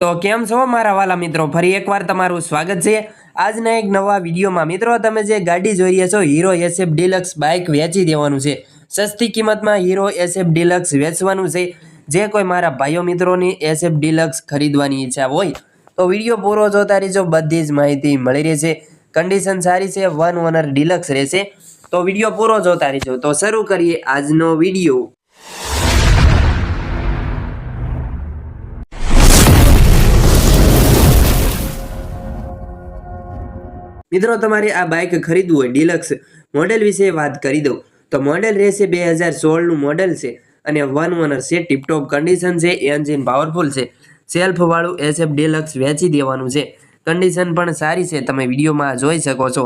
તો કેમ છો મારા વાલા મિત્રો? ફરી એકવાર તમારું સ્વાગત છે. આજના એક નવા વિડીયોમાં મિત્રો તમે જે ગાડી જોઈ રહ્યા છો હીરો એસએફ ડિલક્સ બાઇક વેચી દેવાનું છે. સસ્તી કિંમતમાં હીરો એસએફ ડિલક્સ વેચવાનું છે. જે કોઈ મારા ભાઈઓ મિત્રોની એસએફ ડિલક્સ ખરીદવાની ઈચ્છા હોય, તો વીડિયો પૂરો જોતા રહેજો. બધી જ માહિતી મળી રહેશે. કન્ડિશન સારી છે વન ઓનર ડિલક્સ રહેશે. તો વીડિયો પૂરો જોતા રહેજો. તો શરૂ કરીએ આજનો વીડિયો. મિત્રો, તમારે આ બાઇક ખરીદવું હોય ડિલક્સ મોડેલ વિશે વાત કરી દઉં. તો મોડેલ રહેશે બે હજાર સોળનું મોડેલ છે અને વન ઓનર છે ટીપટોપ કન્ડિશન છે એન્જિન પાવરફુલ છે. સેલ્ફવાળું એસએફ ડિલક્સ વેચી દેવાનું છે. કન્ડિશન પણ સારી છે, તમે વિડીયોમાં જોઈ શકો છો.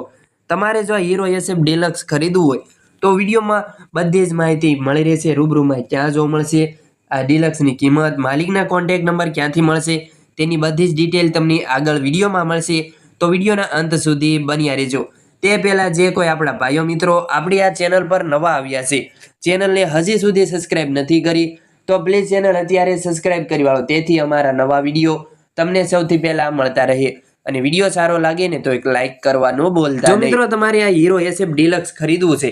તમારે જો હીરો એસએફ ડિલક્સ ખરીદવું હોય, તો વિડીયોમાં બધી જ માહિતી મળી રહેશે, રૂબરૂમાં ક્યાં જોવા મળશે. આ ડિલક્સની કિંમત, માલિકના કોન્ટેક નંબર ક્યાંથી મળશે, તેની બધી જ ડિટેલ તમને આગળ વિડીયોમાં મળશે. તો વિડીયોના અંત સુધી બન્યા રહેજો. તે પહેલાં જે કોઈ આપણા ભાઈઓ મિત્રો આપણી આ ચેનલ પર નવા આવ્યા છે ચેનલને હજી સુધી સબસ્ક્રાઇબ નથી કરી તો પ્લીઝ ચેનલ અત્યારે સબસ્ક્રાઇબ કરી વાળો. તેથી અમારા નવા વીડિયો તમને સૌથી પહેલાં મળતા રહે. અને વીડિયો સારો લાગે ને તો એક લાઇક કરવાનું બોલતા મિત્રો તમારે આ હીરો એસએફ ડિલક્સ ખરીદવું છે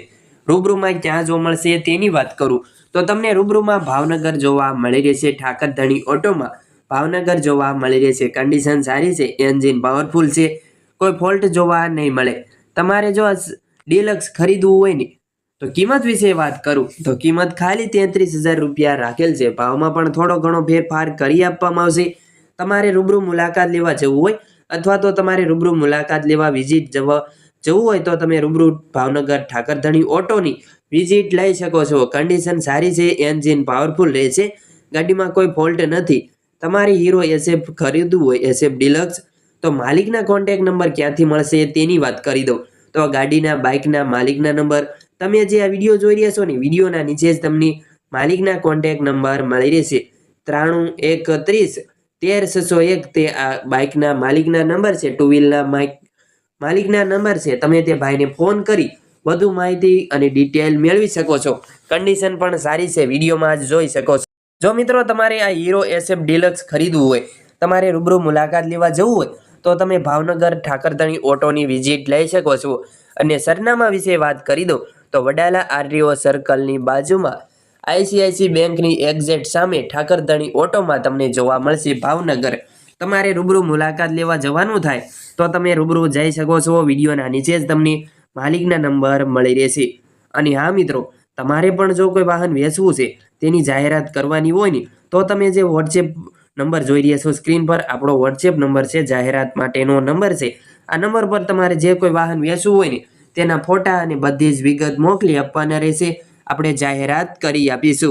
રૂબરૂમાં ક્યાં જોવા મળશે તેની વાત કરું. તો તમને રૂબરૂમાં ભાવનગર જોવા મળી રહેશે ઠાકર ધણી ઓટોમાં. ભાવનગર જોવા મળી રહેશે કન્ડિશન સારી છે એન્જિન પાવરફુલ છે, કોઈ ફોલ્ટ જોવા નહીં મળે. તમારે જો ડિલક્સ ખરીદવું હોય ને, તો કિંમત વિશે વાત કરું. તો કિંમત ખાલી તેત્રીસ હજાર રૂપિયા રાખેલ છે. ભાવમાં પણ થોડો ઘણો ફેરફાર કરી આપવામાં આવશે. તમારે રૂબરૂ મુલાકાત લેવા જવું હોય અથવા તો તમારે રૂબરૂ મુલાકાત લેવા વિઝિટ જવા, જવું હોય તો તમે રૂબરૂ ભાવનગર ઠાકરધણી ઓટોની વિઝિટ લઈ શકો છો. કન્ડિશન સારી છે એન્જિન પાવરફુલ રહે છે. ગાડીમાં કોઈ ફોલ્ટ નથી. તમારે હીરો એસએફ ખરીદવું હોય એસએફ ડિલક્સ તો માલિકના કોન્ટેક નંબર ક્યાંથી મળશે તેની વાત કરી દઉં. તો ગાડીના બાઇકના માલિકના નંબર તમે જે આ વીડિયો જોઈ રહ્યા છો ને, વિડીયોના નીચે જ તમને માલિકના કોન્ટેક નંબર મળી રહેશે. ત્રાણું એકત્રીસ તેર, છસો એક, તે આ બાઇકના માલિકના નંબર છે ટુ વ્હીલના માઇક માલિકના નંબર છે, તમે તે ભાઈને ફોન કરી, વધુ માહિતી અને ડિટેલ મેળવી શકો છો. કન્ડિશન પણ સારી છે, વિડીયોમાં જ જોઈ શકો છો. જો મિત્રો તમારે આ હીરો એસએફ ડિલક્સ ખરીદવું હોય, તમારે રૂબરૂ મુલાકાત લેવા જવું હોય, તો તમે ભાવનગર ઠાકરધણી ઓટોની વિઝિટ લઈ શકો છો. અને સરનામા વિશે વાત કરી દો તો વડાલા આરટીઓ સર્કલની બાજુમાં આઈસીઆઈસી બેંકની એક્ઝેટ સામે ઠાકરધણી ઓટોમાં તમને જોવા મળશે ભાવનગર. તમારે રૂબરૂ મુલાકાત લેવા જવાનું થાય, તો તમે રૂબરૂ જઈ શકો છો. વિડીયોના નીચે જ તમને માલિકના નંબર મળી રહેશે. અને હા મિત્રો, તમારે પણ જો કોઈ વાહન વેચવું છે તેની જાહેરાત કરવાની હોય ને, તો તમે જે વોટ્સએપ નંબર જોઈ રહ્યા છો, સ્ક્રીન પર આપણો વોટ્સએપ નંબર છે, જાહેરાત માટેનો નંબર છે. આ નંબર પર તમારે જે કોઈ વાહન વેચવું હોય ને, તેના ફોટા અને બધી જ વિગત મોકલી આપવાના રહેશે. આપણે જાહેરાત કરી આપીશું.